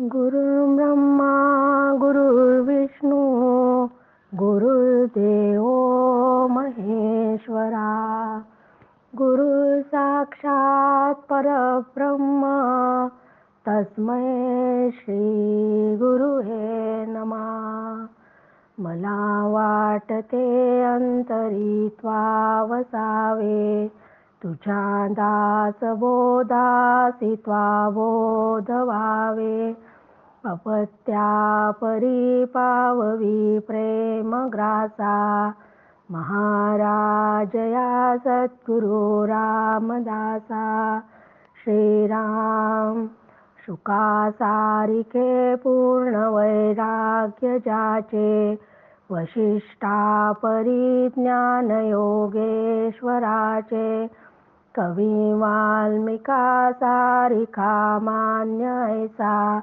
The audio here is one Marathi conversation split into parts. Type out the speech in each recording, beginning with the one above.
गुरु ब्रह्मा गुरुर्विष्णू गुरुर्देव महेश्वरा। गुरु साक्षात परब्रह्म तस्मै श्री गुरु हे नमा। मला वाटते अंतरी वसावे तुझ्या दास बोधासी त्वा बोध व्हावे अपत्या परी पाववी प्रेम ग्रासा महाराजया सद्गुरु रामदासा। श्रीराम शुका सारिके पूर्ण वैराग्य जाचे। वशिष्ठा परिज्ञान योगेश्वराचे कवी वाल्मिका सारिका मान्य ऐसा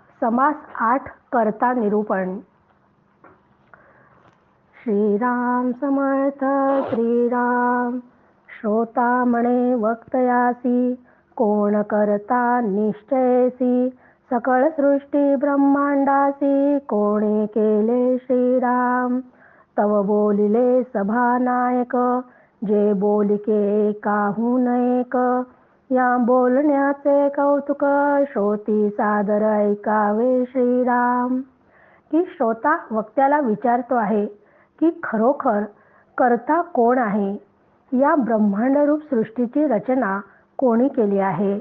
समास आठ करता निरूपण. श्रीराम समर्थ श्रीराम श्रोता म्हणे वक्तयासी कोण करता निश्चयसी सकळ सृष्टी ब्रह्मांडासी कोणी केले श्रीराम तव बोलिले सभानायक जे बोलिके काहून एक या बोलण्याचे कौतुक श्रोती सादर ऐकावे श्रीराम. की श्रोता वक्त्याला विचारतो आहे की खरोखर करता कोण आहे? या ब्रह्मांडरूप सृष्टीची रचना कोणी केली आहे?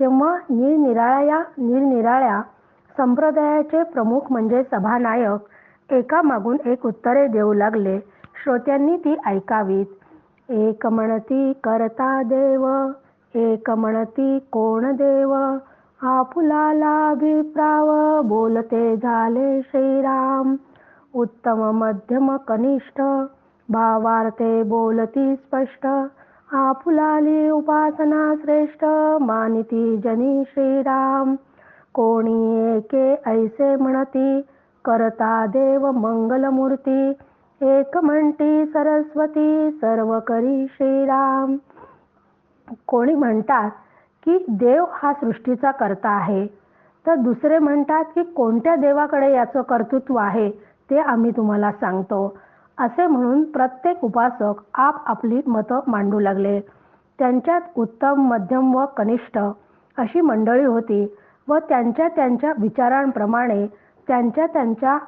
तेव्हा निरनिराळ्या निरनिराळ्या संप्रदायाचे प्रमुख म्हणजे सभानायक एकामागून एक उत्तरे देऊ लागले. श्रोत्यांनी ती ऐकावीत. एक म्हणती करता देव एक म्हणती कोण देव? आपुलाला अभिप्राव बोलते झाले श्रीराम. उत्तम मध्यम कनिष्ठ भावार्थे बोलती स्पष्ट. आपुलाली उपासना श्रेष्ठ मानिती जनी श्रीराम. कोणी एके ऐसे म्हणती करता देव मंगलमूर्ती. एक म्हणती सरस्वती सर्व करी श्रीराम. कोणी म्हणतात की देव हा सृष्टीचा करता आहे तर दुसरे म्हणतात की कोणत्या देवाकडे याचं कर्तृत्व आहे ते आम्ही तुम्हाला सांगतो. असे म्हणून प्रत्येक उपासक आप आपली मतं मांडू लागले. त्यांच्यात उत्तम मध्यम व कनिष्ठ अशी मंडळी होती व त्यांच्या त्यांच्या विचारांप्रमाणे त्यांच्या त्यांच्या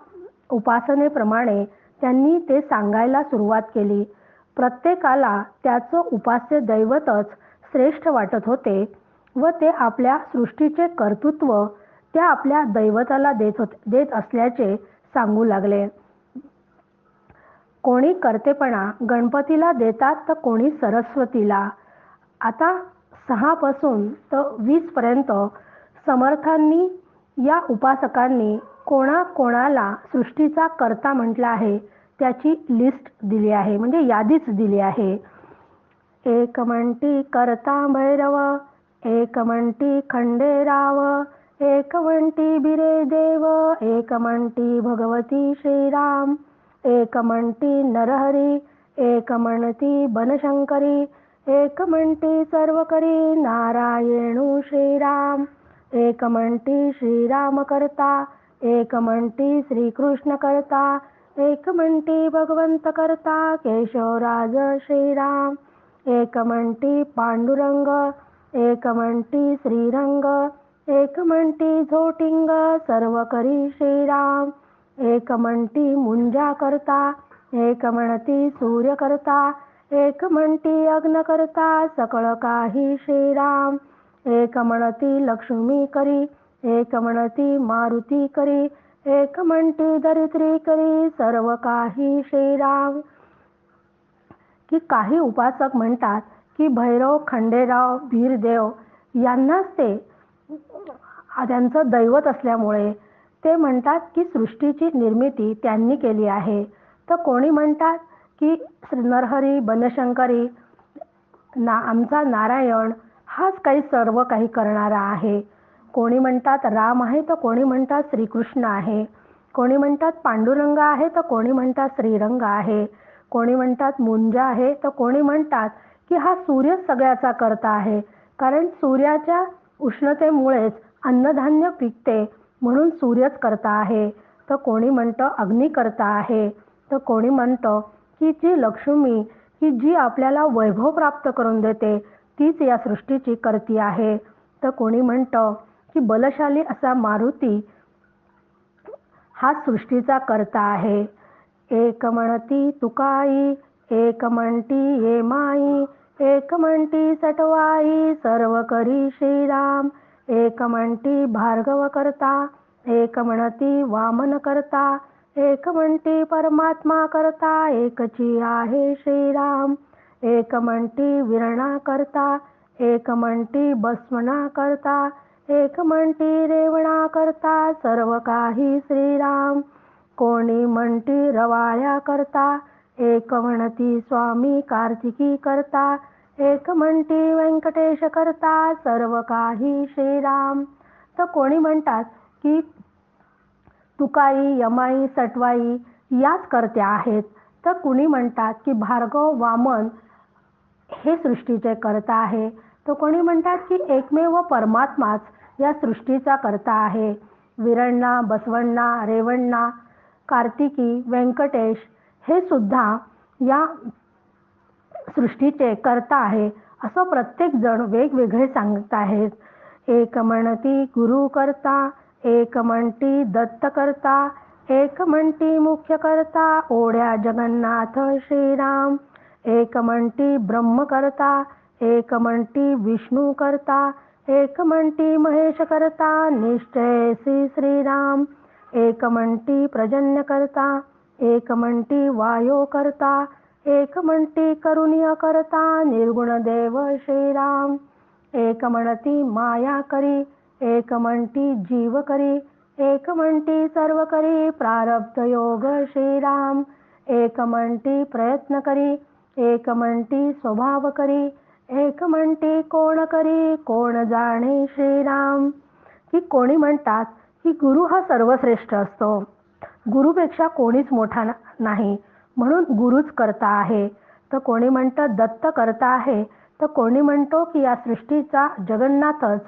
उपासनेप्रमाणे त्यांनी ते सांगायला सुरुवात केली. प्रत्येकाला त्याचं उपास्य दैवतच श्रेष्ठ वाटत होते व ते आपल्या सृष्टीचे कर्तृत्व त्या आपल्या दैवताला देत होते देत असल्याचे सांगू लागले. कोणी कर्तेपणा गणपतीला देतात तर कोणी सरस्वतीला. आता सहापासून तर वीसपर्यंत समर्थांनी या उपासकांनी कोणा कोणाला सृष्टीचा कर्ता म्हटला आहे त्याची लिस्ट दिली आहे म्हणजे यादीच दिली आहे. एक म्हणती करता भैरव एक म्हणती खंडेराव एक म्हणती बिरे देव एक म्हणती भगवती श्रीराम एक म्हणती नरहरी एक म्हणती बनशंकरी एक म्हणती सर्व करी नारायणू श्रीराम एक म्हणती श्रीराम करता एक म्हणती श्रीकृष्ण करता एक म्हणती भगवंत करता केशवराज श्रीराम एकमंटी पांडुरंग एकमंटी श्रीरंग एकमंटी झोटिंग सर्व करी श्रीराम एकमंटी मुंजा करता एकमणती सूर्य करता एकमंटी अग्न करता सकळ काही श्रीराम एकमणती लक्ष्मी करी एकमणती मारुती करी एकमंटी धरित्री दरिद्री करी सर्व काही श्रीराम. की काही उपासक म्हणतात की भैरव खंडेराव भीरदेव यांनाच ते त्यांचं दैवत असल्यामुळे ते म्हणतात की सृष्टीची निर्मिती त्यांनी केली आहे. तर कोणी म्हणतात की नरहरी बनशंकरी ना आमचा नारायण हाच काही सर्व काही करणारा आहे. कोणी म्हणतात राम आहे तर कोणी म्हणतात श्रीकृष्ण आहे. कोणी म्हणतात पांडुरंग आहे तर कोणी म्हणतात श्रीरंग आहे. कोणी म्हणतात मुंजा आहे तर कोणी म्हणतात की हा सूर्य सगळ्याचा करता आहे. कारण सूर्याच्या उष्णतेमुळेच अन्नधान्य पिकते म्हणून सूर्यच करता आहे. तर कोणी म्हणतं अग्नी करता आहे तर कोणी म्हणतं की जी लक्ष्मी की जी आपल्याला वैभव प्राप्त करून देते तीच या सृष्टीची करती आहे. तर कोणी म्हणतं की बलशाली असा मारुती हा सृष्टीचा करता आहे. एक म्हणती तुकाई एक म्हणती हे माई एक म्हणती सटवाई सर्व करी श्रीराम एक म्हणती भार्गव करता एक म्हणती वामन करता एक म्हणती परमात्मा करता एकची आहे श्रीराम एक म्हणती विरणा करता एक म्हणती बस्मना करता एक म्हणती रेवणा करता सर्व काही श्रीराम कोणी म्हणती रवाळ्या करता एक म्हणती स्वामी कार्तिकी करता एक म्हणती व्यंकटेश करता सर्व काही श्रीराम. तर कोणी म्हणतात की तुकाई यमाई सटवाई याच करत्या आहेत. तर कुणी म्हणतात की भार्गव वामन हे सृष्टीचे करता आहे. तर कोणी म्हणतात की एकमेव परमात्माच या सृष्टीचा करता आहे. विरण्णा बसवण्णा रेवण्णा कार्तिकी व्यंकटेश हे सुद्धा या सृष्टीचे कर्ता आहे असं प्रत्येक जण वेगवेगळे सांगत आहेत. एक म्हणती गुरु करता एक म्हणती दत्त करता एक म्हणती मुख्य करता ओढ्या जगन्नाथ श्रीराम. एक म्हणती ब्रह्म करता एक म्हणती विष्णू करता एक म्हणती महेश करता निश्चय श्री श्रीराम. एक म्हणती प्रजन्य करता एक म्हणती वायो करता एक म्हणती करुणीय करता निर्गुण देव श्रीराम एक म्हणती माया करी एक म्हणती जीव करी एक म्हणती सर्व करी प्रारब्ध योग श्रीराम एक म्हणती प्रयत्न करी एक म्हणती स्वभाव करी एक म्हणती कोण करी कोण जाणे श्रीराम. की कोणी म्हणतात की गुरु हा सर्वश्रेष्ठ असतो. गुरुपेक्षा कोणीच मोठा नाही. म्हणून गुरुच करता आहे. तर कोणी म्हणतं दत्त करता आहे तर कोणी म्हणतो की या सृष्टीचा जगन्नाथच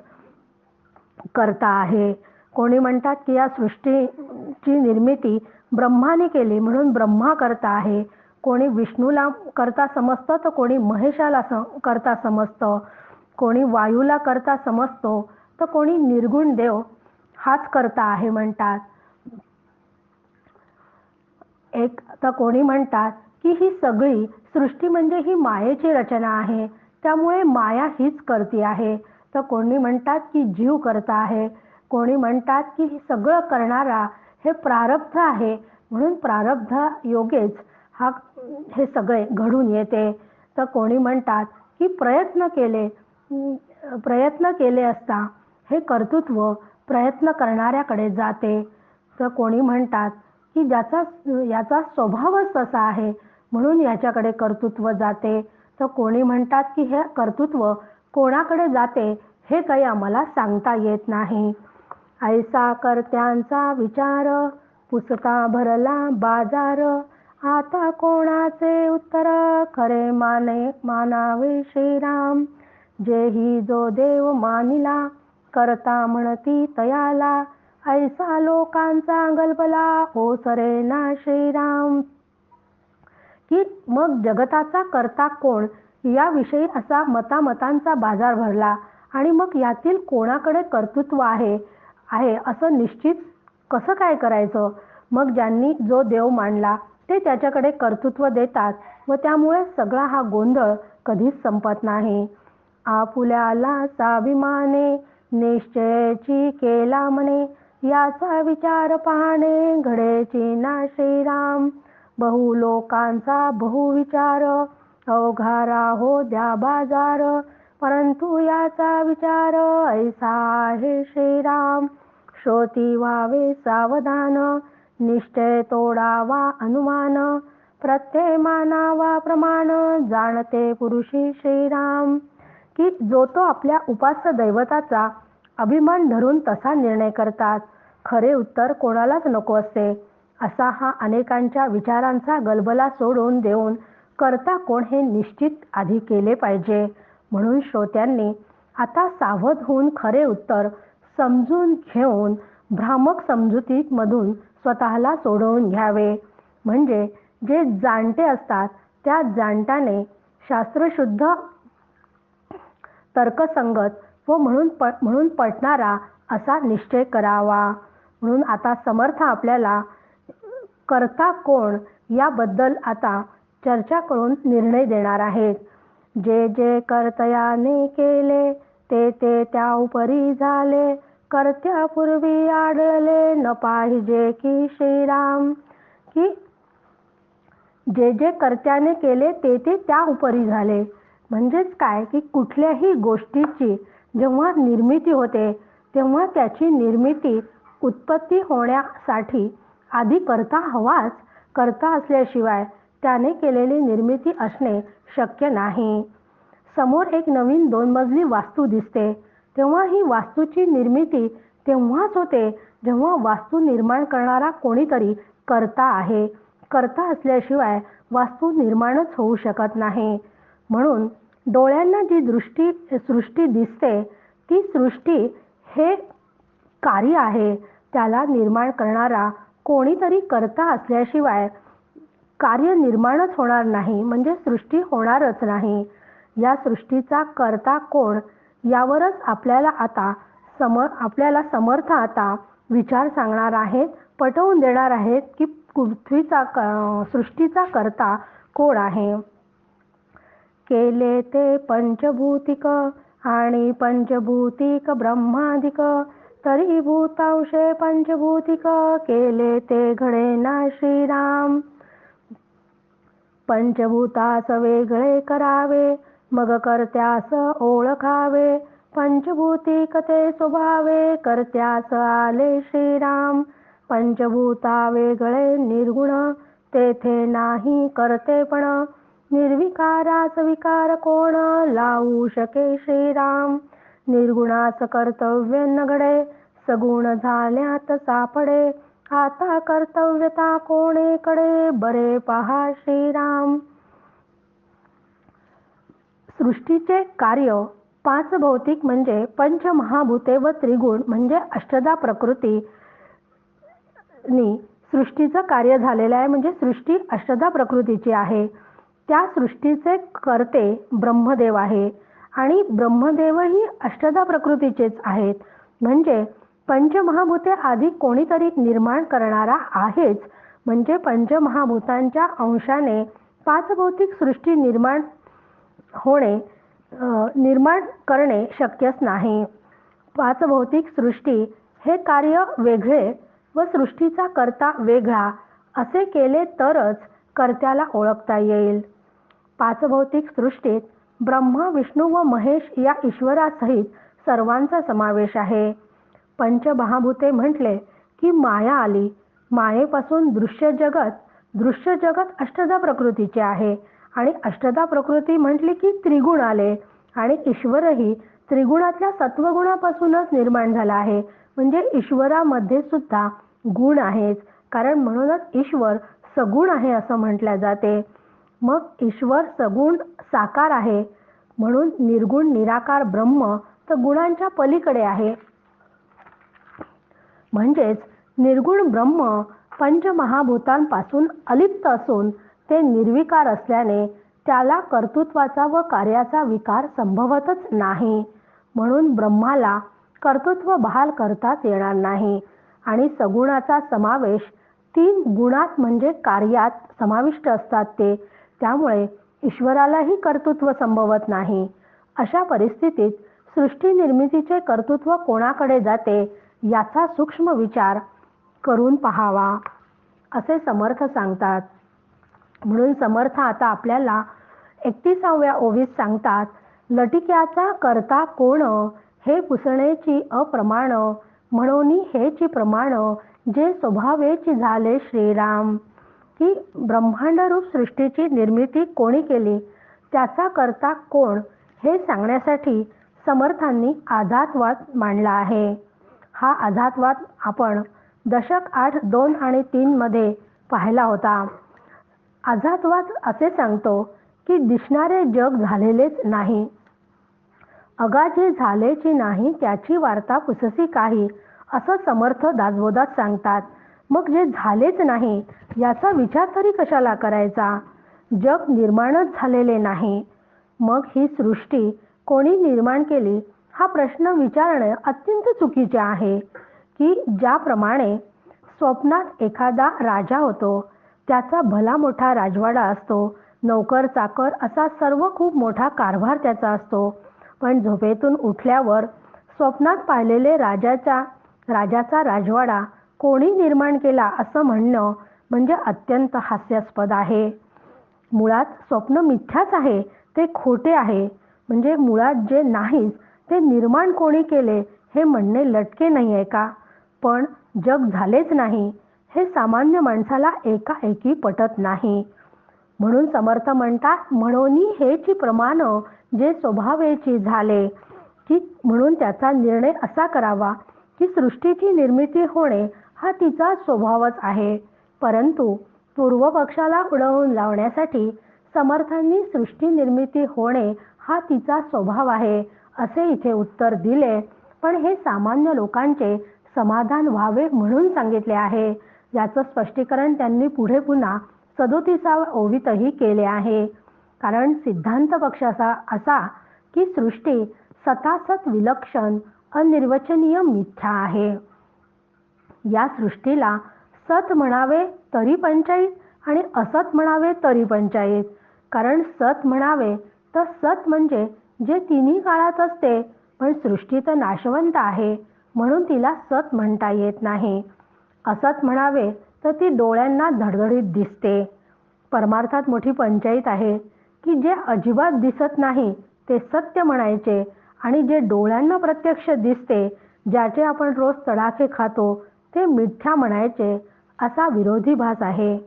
करता आहे. कोणी म्हणतात की या सृष्टीची निर्मिती ब्रह्माने केली म्हणून ब्रह्मा करता आहे. कोणी विष्णूला करता समजतं तर कोणी महेशाला स करता समजतं. कोणी वायूला करता समजतो तर कोणी निर्गुण देव हाच करता आहे म्हणतात. एक तर कोणी म्हणतात की ही सगळी सृष्टी म्हणजे ही मायेची रचना आहे त्यामुळे माया हीच करती आहे. तर कोणी म्हणतात की जीव करता आहे कोणी म्हणतात की सगळं करणारा हे प्रारब्ध आहे म्हणून प्रारब्ध योगेच हा हे सगळे घडून येते. तर कोणी म्हणतात की प्रयत्न केले प्रयत्न केले असता हे कर्तृत्व प्रयत्न करणाऱ्याकडे जाते. तर कोणी म्हणतात की ज्याचा याचा स्वभावच तसा आहे म्हणून याच्याकडे कर्तृत्व जाते. तर कोणी म्हणतात की हे कर्तृत्व कोणाकडे जाते हे काही आम्हाला सांगता येत नाही. ऐसा कर्त्यांचा विचार पुस्तका भरला बाजार. आता कोणाचे उत्तर खरे माने मानावे श्रीराम. जेही जो देव मानिला करता म्हणती तयाला. ऐसा लोकांचा गलबला हो ओसरे ना श्रीराम. की मग जगताचा करता कोण? याविषयी असा मतामतांचा बाजार भरला. आणि मग यातील कोणाकडे कर्तृत्व आहे? आहे असं निश्चित कसं काय करायचं? मग ज्यांनी जो देव मांडला ते त्याच्याकडे कर्तृत्व देतात व त्यामुळे सगळा हा गोंधळ कधीच संपत नाही. आपुल्याला साभिमाने निश्चयची केला म्हणे याचा विचार पाहणे घडेची ना श्रीराम. बहु लोकांचा बहुविचार अवघारा हो द्या बाजार. परंतु याचा विचार ऐसा आहे श्रीराम. श्रोती व्हावे सावधान निश्चय तोडावा अनुमान. प्रत्यय मानावा प्रमाण जाणते पुरुषी श्रीराम. की जो तो आपल्या उपास्य दैवताचा अभिमान धरून तसा निर्णय करतात. खरे उत्तर कोणालाच नको असते असा हा अनेकांच्या विचारांचा गलबला सोडून देऊन करता कोण हे निश्चित आधी केले पाहिजे. म्हणून श्रोत्यांनी आता सावध होऊन खरे उत्तर समजून घेऊन भ्रामक समजुतीमधून स्वतःला सोडवून घ्यावे. म्हणजे जे जाणते असतात त्या जाणताने शास्त्रशुद्ध तर्कसंगत व म्हणून प म्हणून पटणारा असा निश्चय करावा. म्हणून आता समर्थ आपल्याला करता कोण याबद्दल आता चर्चा करून निर्णय देणार आहेत. जे जे कर्तयाने केले ते ते त्या उपरी झाले. कर्त्यापूर्वी आढळले न पाहिजे की श्रीराम. की जे जे कर्त्याने केले ते ते त्या उपरी झाले. म्हणजेच काय की कुठल्याही गोष्टीची जेव्हा निर्मिती होते तेव्हा त्याची निर्मिती उत्पत्ती होण्यासाठी आधी करता हवाच करता असल्याशिवाय त्याने केलेली निर्मिती असणे शक्य नाही. समोर एक नवीन दोन मजली वास्तू दिसते. तेव्हा ही वास्तूची निर्मिती तेव्हाच होते जेव्हा वास्तू निर्माण करणारा कोणीतरी करता आहे. करता असल्याशिवाय वास्तू निर्माणच होऊ शकत नाही. म्हणून डोळ्यांना जी दृष्टी सृष्टी दिसते ती सृष्टी हे कार्य आहे. त्याला निर्माण करणारा कोणीतरी करता असल्याशिवाय कार्य निर्माणच होणार नाही म्हणजे सृष्टी होणारच नाही. या सृष्टीचा करता कोण? यावरच आपल्याला आता सम आपल्याला समर्थ आता विचार सांगणार आहेत पटवून देणार आहेत की पृथ्वीचा क सृष्टीचा करता कोण आहे? केले ते पंचभूतिक आणि पंचभूतिक ब्रह्माधिक तरी भूतांशे पंचभूतिक केले ते घडे ना श्रीराम. पंचभूतास वेगळे करावे मग कर्त्यास ओळखावे. पंचभूतिक ते स्वभावे कर्त्यास आले श्रीराम. पंचभूता वेगळे निर्गुण तेथे नाही करतेपण. निर्विकाराच विकार कोण लावू शके श्रीराम? निर्गुणाच कर्तव्य नगडे सगुण झाल्यात सापडे. आता कर्तव्यता कोणेकडे? बरे पहा श्रीराम. सृष्टीचे कार्य पाच भौतिक म्हणजे पंचमहाभूते व त्रिगुण म्हणजे अष्टदा प्रकृती. नी सृष्टीचं कार्य झालेलं आहे म्हणजे सृष्टी अष्टदा प्रकृतीची आहे. त्या सृष्टीचे कर्ते ब्रह्मदेव आहे. आणि ब्रह्मदेवही अष्टदा प्रकृतीचेच आहेत. म्हणजे पंचमहाभूते आधी कोणीतरी निर्माण करणारा आहेच. म्हणजे पंचमहाभूतांच्या अंशाने पाच भौतिक सृष्टी निर्माण होणे निर्माण करणे शक्यच नाही. पाच भौतिक सृष्टी हे कार्य वेगळे व सृष्टीचा करता वेगळा असे केले तरच कर्त्याला ओळखता येईल. पाचभौतिक सृष्टीत ब्रह्मा विष्णू व महेश या ईश्वरासहित सर्वांचा समावेश आहे. पंचमहाभूते म्हटले की माया आली. मायेपासून दृश्य जगत दृश्य जगत अष्टदा प्रकृतीचे आहे. आणि अष्टदा प्रकृती म्हटली की त्रिगुण आले. आणि ईश्वरही त्रिगुणातल्या सत्वगुणापासूनच निर्माण झाला आहे. म्हणजे ईश्वरामध्ये सुद्धा गुण आहेच. कारण म्हणूनच ईश्वर सगुण आहे असं म्हटल्या जाते. मग ईश्वर सगुण साकार आहे. म्हणून निर्गुण निराकार ब्रह्म तर गुणांच्या पलीकडे आहे. म्हणजेच निर्गुण ब्रह्म पंचमहाभूतांपासून अलिप्त असून ते निर्विकार असल्याने त्याला कर्तृत्वाचा व कार्याचा विकार संभवतच नाही. म्हणून ब्रह्माला कर्तृत्व बहाल करताच येणार नाही. आणि सगुणाचा समावेश तीन गुणात म्हणजे कार्यात समाविष्ट असतात ते. त्यामुळे ईश्वरालाही कर्तृत्व संभवत नाही. अशा परिस्थितीत सृष्टी निर्मितीचे कर्तृत्व कोणाकडे जाते याचा सूक्ष्म विचार करून पहावा असे समर्थ सांगतात. म्हणून समर्थ आता आपल्याला एकतीसाव्या ओवीत सांगतात लटिक्याचा करता कोण हे पुसणेची अप्रमाण म्हणून हेची प्रमाण जे स्वभावेची झाले श्रीराम. की ब्रह्मांडरूप सृष्टीची निर्मिती कोणी केली? त्याचा करता कोण? हे सांगण्यासाठी समर्थांनी आधातवाद मांडला आहे. हा आधातवाद आपण दशक आठ दोन आणि तीनमध्ये पाहिला होता. आझादवाद असे सांगतो की दिसणारे जग झालेलेच नाही. अगा जे झालेची नाही त्याची वार्ता पुससी काही असं समर्थ दासबोधात सांगतात. मग जे झालेच नाही याचा विचार तरी कशाला करायचा? जग निर्माणच झालेले नाही. मग ही सृष्टी कोणी निर्माण केली? हा प्रश्न विचारणे अत्यंत चुकीचे आहे की ज्याप्रमाणे स्वप्नात एखादा राजा होतो त्याचा भला मोठा राजवाडा असतो नोकर चाकर असा सर्व खूप मोठा कारभार त्याचा असतो. पण झोपेतून उठल्यावर स्वप्नात पाहिलेले राजाचा राजाचा राजवाडा कोणी निर्माण केला असं म्हणणं म्हणजे अत्यंत हास्यास्पद आहे. मुळात स्वप्न मिथ्याच आहे ते खोटे आहे. म्हणजे मुळात जे नाहीच ते निर्माण कोणी केले हे म्हणणे लटके नाही आहे का? पण जग झालेच नाही हे सामान्य माणसाला एकाएकी पटत नाही. म्हणून समर्थ म्हणतात म्हणून हेची प्रमाण जे स्वभावेची झाले की म्हणून त्याचा निर्णय असा करावा की सृष्टीची निर्मिती होणे हा तिचा स्वभावच आहे. परंतु पूर्व पक्षाला उडवून लावण्यासाठी समर्थांनी सृष्टी निर्मिती होणे हा तिचा स्वभाव आहे असे इथे उत्तर दिले. पण हे सामान्य लोकांचे समाधान व्हावे म्हणून सांगितले आहे. याचं स्पष्टीकरण त्यांनी पुढे पुन्हा सदोतीचा ओवीतही केले आहे. कारण सिद्धांत पक्षाचा असा की सृष्टी सतासत विलक्षण अनिर्वचनीय मिथ्या आहे. या सृष्टीला सत म्हणावे तरी पंचायत आणि असत म्हणावे तरी पंचायत कारण सत म्हणावे तर सत म्हणजे जे तिन्ही काळात असते पण सृष्टी तर नाशवंत आहे म्हणून तिला सत म्हणता येत नाही. असत म्हणावे तर ती डोळ्यांना धडधडीत दिसते. परमार्थात मोठी पंचायत आहे की जे अजिबात दिसत नाही ते सत्य म्हणायचे आणि जे डोळ्यांना प्रत्यक्ष दिसते ज्याचे आपण रोज तडाखे खातो ते मिथ्या म्हणायचे असा विरोधी भास आहे.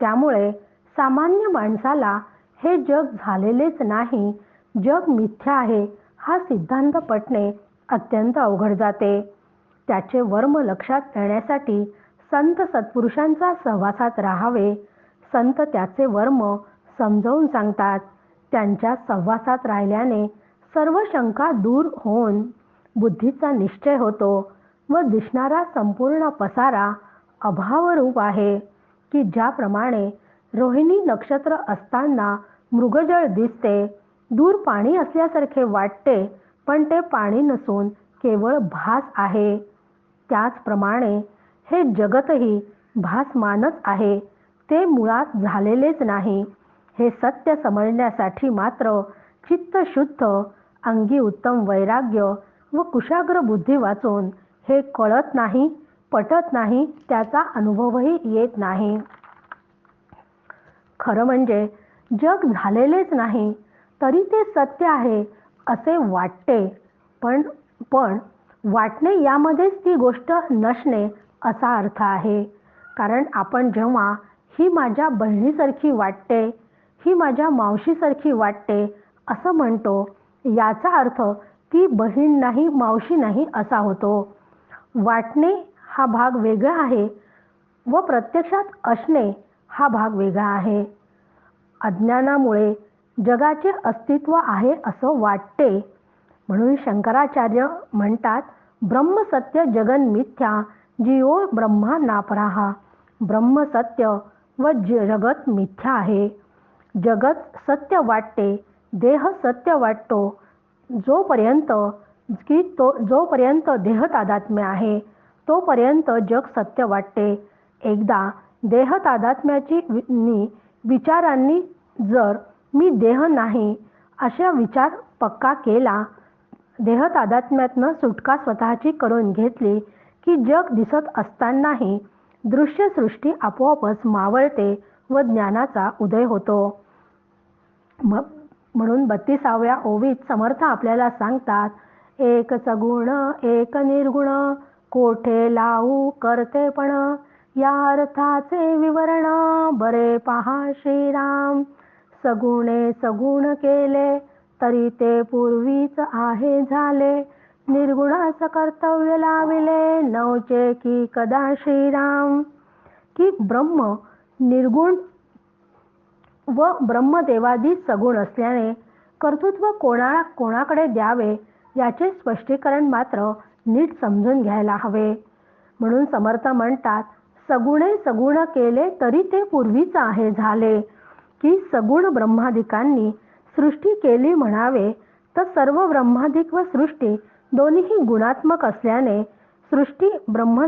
त्यामुळे सामान्य माणसाला हे जग झालेलेच नाही. जग मिथ्या आहे हा सिद्धांत पटणे अत्यंत अवघड जाते. त्याचे वर्म लक्षात येण्यासाठी संत सत्पुरुषांचा सहवासात राहावे. संत त्याचे वर्म समजावून सांगतात. त्यांच्या सहवासात राहिल्याने सर्व शंका दूर होऊन बुद्धीचा निश्चय होतो. व दिसणारा संपूर्ण पसारा अभावरूप आहे की ज्याप्रमाणे रोहिणी नक्षत्र असताना मृगजळ दिसते दूर पाणी असल्यासारखे वाटते पण ते पाणी नसून केवळ भास आहे. त्याचप्रमाणे हे जगतही भासमानच आहे ते मुळात झालेलेच नाही हे सत्य समजण्यासाठी मात्र चित्तशुद्ध अंगी उत्तम वैराग्य व कुशाग्र बुद्धी वाचून हे कळत नाही पटत नाही त्याचा अनुभवही येत नाही. खरं म्हणजे जग झालेलेच नाही तरी ते सत्य आहे असे वाटते. पण पण वाटणे यामध्येच ती गोष्ट नसणे असा अर्थ आहे. कारण आपण जेव्हा ही माझ्या बहिणीसारखी वाटते ही माझ्या मावशीसारखी वाटते असं म्हणतो याचा अर्थ ती बहीण नाही मावशी नाही असा होतो. वाटणे हा भाग वेगळा आहे व प्रत्यक्षात असणे हा भाग वेगळा आहे. अज्ञानामुळे जगाचे अस्तित्व आहे असं वाटते. म्हणून शंकराचार्य म्हणतात ब्रह्मसत्य जगन मिथ्या जिओ ब्रह्मा नापराहा. ब्रह्मसत्य व जगत मिथ्या आहे. जगत सत्य वाटते देह सत्य वाटतो. जोपर्यंत की तो जोपर्यंत देह तादात्म्य आहे तोपर्यंत जग सत्य वाटते. एकदा देह तादात्म्याची विचारांनी जर मी देह नाही अशा विचार पक्का केला देह तादात्म्यातनं सुटका स्वतःची करून घेतली की जग दिसत असतानाही दृश्यसृष्टी आपोआपच मावळते व ज्ञानाचा उदय होतो. म्हणून बत्तीसाव्या ओवीत समर्थ आपल्याला सांगतात एक सगुण एक निर्गुण कोठे लावू करते पण या अर्थाचे विवरण बरे पहा श्रीराम. सगुणे सगुण केले तरी ते पूर्वीच आहे झाले. निर्गुणाच कर्तव्य लाविले नवचे की कदा श्रीराम? की ब्रह्म निर्गुण व ब्रह्मदेवादी सगुण असल्याने कर्तृत्व कोणा कोणाकडे द्यावे? याचे स्पष्टीकरण मात्र नीट समजून घ्यायला हवे. म्हणून समर्थ म्हणतात सगुणे सगुण केले तरी ते पूर्वीच आहे झाले. की सगुण ब्रह्माधिकांनी सृष्टी केली म्हणावे तर सर्व ब्रह्माधिक व सृष्टी दोन्हीही गुणात्मक असल्याने सृष्टी ब्रह्म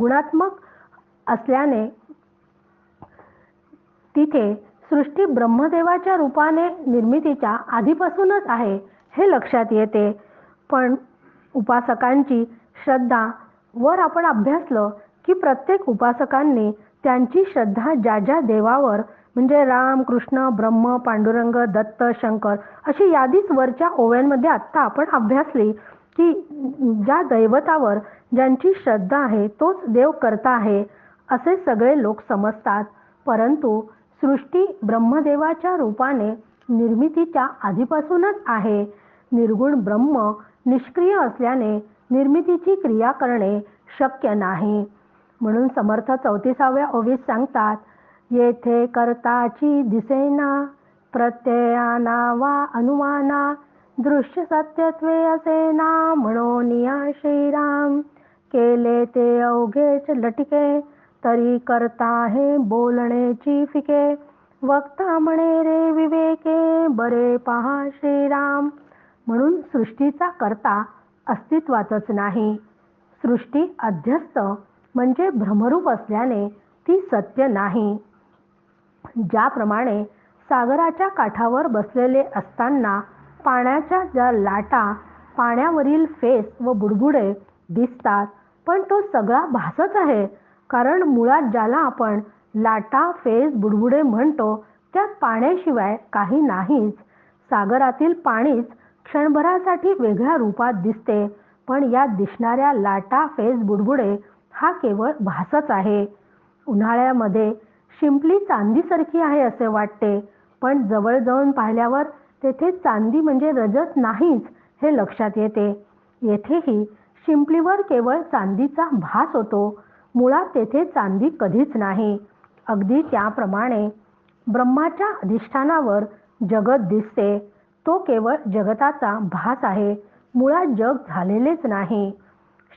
गुणात्मक असल्याने तिथे सृष्टी ब्रह्मदेवाच्या रूपाने निर्मितीच्या आधीपासूनच आहे हे लक्षात येते. पण उपासकांची श्रद्धा वर आपण अभ्यासलं की प्रत्येक उपासकांनी त्यांची श्रद्धा ज्या ज्या देवावर म्हणजे राम कृष्ण ब्रह्म पांडुरंग दत्त शंकर अशी यादीच वरच्या ओव्यांमध्ये आत्ता आपण अभ्यासली की ज्या दैवतावर ज्यांची श्रद्धा आहे तोच देव करता आहे असे सगळे लोक समजतात. परंतु सृष्टी ब्रह्मदेवाच्या रूपाने निर्मितीच्या आधीपासूनच आहे. निर्गुण ब्रह्म निष्क्रिय असल्याने निर्मितीची क्रिया करणे शक्य नाही. म्हणून समर्थ चौतीसाव्या ओवीस सांगतात येथे कर्ताची दिसेना प्रत्ययाना वा अनुमाना दृश्य सत्यत्वे असेना म्हणून या श्रीराम केले ते अवघेच लटिके तरी करता हे बोलणेची फिके वक्ता म्हणे रे विवेके बरे पहा श्रीराम म्हणून सृष्टीचा करता अस्तित्वातच नाही. सृष्टी अध्यस्त म्हणजे भ्रमरूप असल्याने ती सत्य नाही. ज्याप्रमाणे सागराच्या काठावर बसलेले असताना पाण्याच्या ज्या लाटा पाण्यावरील फेस व बुडबुडे दिसतात पण तो सगळा भासच आहे. कारण मुळात ज्याला आपण लाटा फेस बुडबुडे म्हणतो त्यात पाण्याशिवाय काही नाहीच. सागरातील पाणीच क्षणभरासाठी वेगळ्या रूपात दिसते पण यात दिसणाऱ्या लाटा फेस बुडबुडे हा केवळ भासच आहे. उन्हाळ्यामध्ये शिंपली चांदीसारखी आहे असे वाटते पण जवळ जाऊन पाहिल्यावर तेथे चांदी म्हणजे रजत नाहीच हे लक्षात येते. येथेही शिंपलीवर केवळ चांदीचा भास होतो मुळात तेथे चांदी कधीच नाही. अगदी त्याप्रमाणे ब्रह्माच्या अधिष्ठानावर जगत दिसते. तो केवळ जगताचा भास आहे. मुळात जग झालेलेच नाही.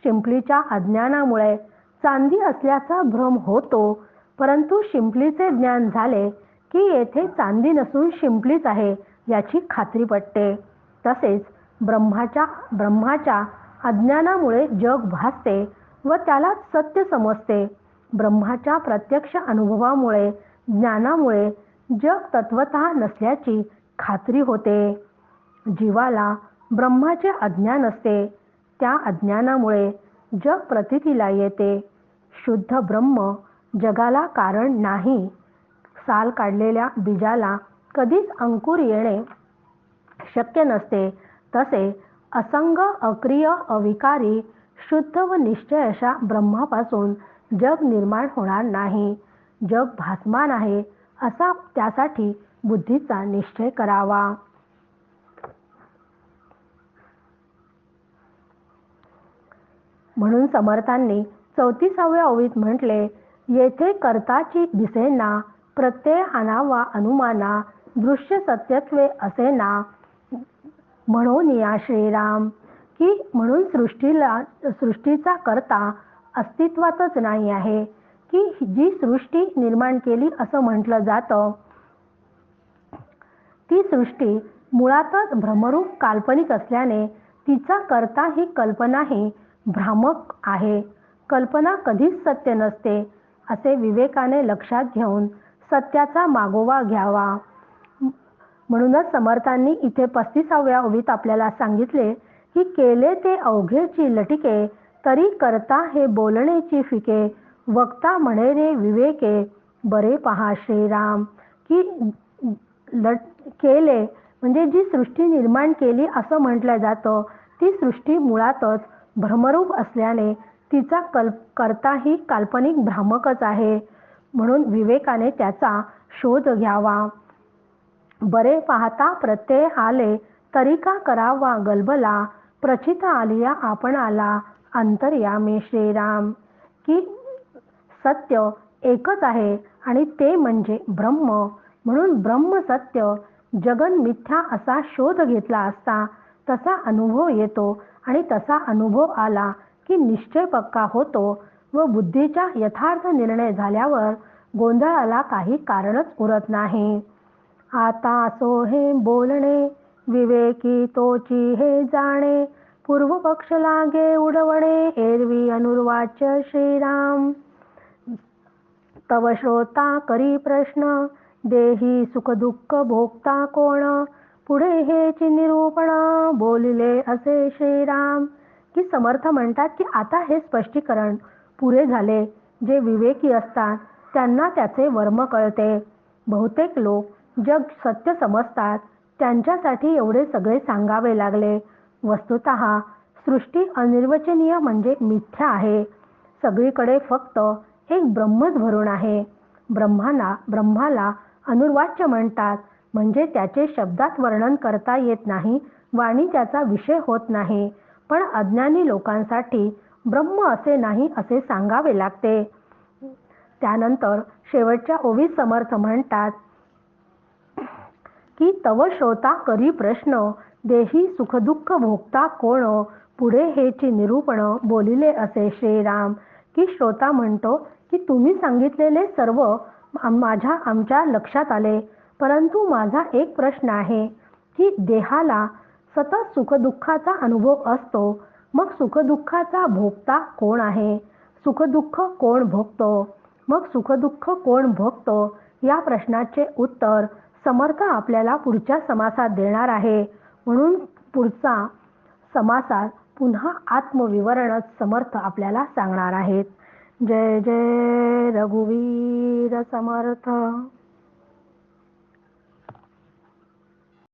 शिंपलीच्या अज्ञानामुळे चांदी असल्याचा भ्रम होतो. परंतु शिंपलीचे ज्ञान झाले की येथे चांदी नसून शिंपलीच आहे याची खात्री पटते. तसेच ब्रह्माच्या ब्रह्माच्या अज्ञानामुळे जग भासते व त्याला सत्य समजते. ब्रह्माच्या प्रत्यक्ष अनुभवामुळे ज्ञानामुळे जग तत्वत नसल्याची खात्री होते. जीवाला ब्रह्माचे अज्ञान असते. त्या अज्ञानामुळे जग प्रतितीला येते. शुद्ध ब्रह्म जगाला कारण नाही. साल काढलेल्या बीजाला कधीच अंकुर येणे शक्य नसते. तसे असंग अक्रिय अविकारी शुद्ध व निश्चय अशा ब्रह्मापासून जग निर्माण होणार नाही. जग भासमान आहे असा त्यासाठी बुद्धीचा निश्चय करावा. म्हणून समर्थांनी चौतीसाव्या ओवीत म्हटले येथे कर्ताची दिसेना प्रत्यय आणावा अनुमाना दृश्य सत्यत्वे असेना म्हणून या श्रीराम की म्हणून सृष्टीला सृष्टीचा करता अस्तित्वातच नाही आहे की जी सृष्टी निर्माण केली असं म्हटलं जातं. ती सृष्टी मुळातच भ्रमरूप काल्पनिक असल्याने तिचा करता ही कल्पनाही भ्रामक आहे. कल्पना कधीच सत्य नसते असे विवेकाने लक्षात घेऊन सत्याचा मागोवा घ्यावा. म्हणूनच समर्थांनी इथे पस्तीसाव्या ओवीत आपल्याला सांगितले की केले ते अवघेची लटिके तरी करता हे बोलणेची फिके वक्ता म्हणे रे विवेके बरे पहा श्रीराम की लट केले म्हणजे जी सृष्टी निर्माण केली असं म्हटलं जातं ती सृष्टी मुळातच भ्रमरूप असल्याने तिचा कल्प करताही काल्पनिक भ्रामकच आहे. म्हणून विवेकाने त्याचा शोध घ्यावा. बरे पाहता प्रत्यय आले तरी का करावा गलबला? प्रचित आलिया आपण आला अंतर्यामी श्रीराम. की सत्य एकच आहे आणि ते म्हणजे ब्रह्म. म्हणून ब्रह्म सत्य जगन मिथ्या असा शोध घेतला असता तसा अनुभव येतो आणि तसा अनुभव आला की निश्चय पक्का होतो व बुद्धीचा यथार्थ निर्णय झाल्यावर गोंधळाला काही कारणच उरत नाही. आता सो हे बोलणे विवेकी तोची हे जाणे पूर्व पक्ष लागे उडवणे एरवी अनुर्वाच श्रीराम. तव श्रोता करी प्रश्न देही सुखदुःख भोगता कोण? पुढे हे निरूपण बोलले असे श्रीराम. की समर्थ म्हणतात की आता हे स्पष्टीकरण पुरे झाले. जे विवेकी असतात त्यांना त्याचे वर्म कळते. बहुतेक लोक जग सत्य समजतात त्यांच्यासाठी एवढे सगळे सांगावे लागले. वस्तुत सृष्टी अनिर्वचनीय म्हणजे मिथ्या आहे. सगळीकडे फक्त एक ब्रह्मच भरून आहे. ब्रह्माला ब्रह्माला अनुर्वाच्य म्हणतात. म्हणजे त्याचे शब्दात वर्णन करता येत नाही वाणी त्याचा विषय होत नाही. पण अज्ञानी लोकांसाठी ब्रह्म असे नाही असे सांगावे लागते. त्यानंतर शेवटच्या ओवी समर्थ म्हणतात की तव श्रोता करी प्रश्न देही सुखदुःख भोगता कोण पुढे हेची निरूपण बोलिले असे श्रीराम. की श्रोता म्हणतो की तुम्ही सांगितलेले सर्व माझ्या आमच्या लक्षात आले. परंतु माझा एक प्रश्न आहे की देहाला सतत सुखदुःखाचा अनुभव असतो. मग सुखदुःखाचा भोगता कोण आहे? सुखदुःख कोण भोगतो? मग सुखदुःख कोण भोगतो? या प्रश्नाचे उत्तर समर्थ आपल्याला पुढच्या समासात देणार आहे. म्हणून पुढचा समासात पुन्हा आत्मविवरणच समर्थ आपल्याला सांगणार आहेत. जय जय रघुवीर समर्थ।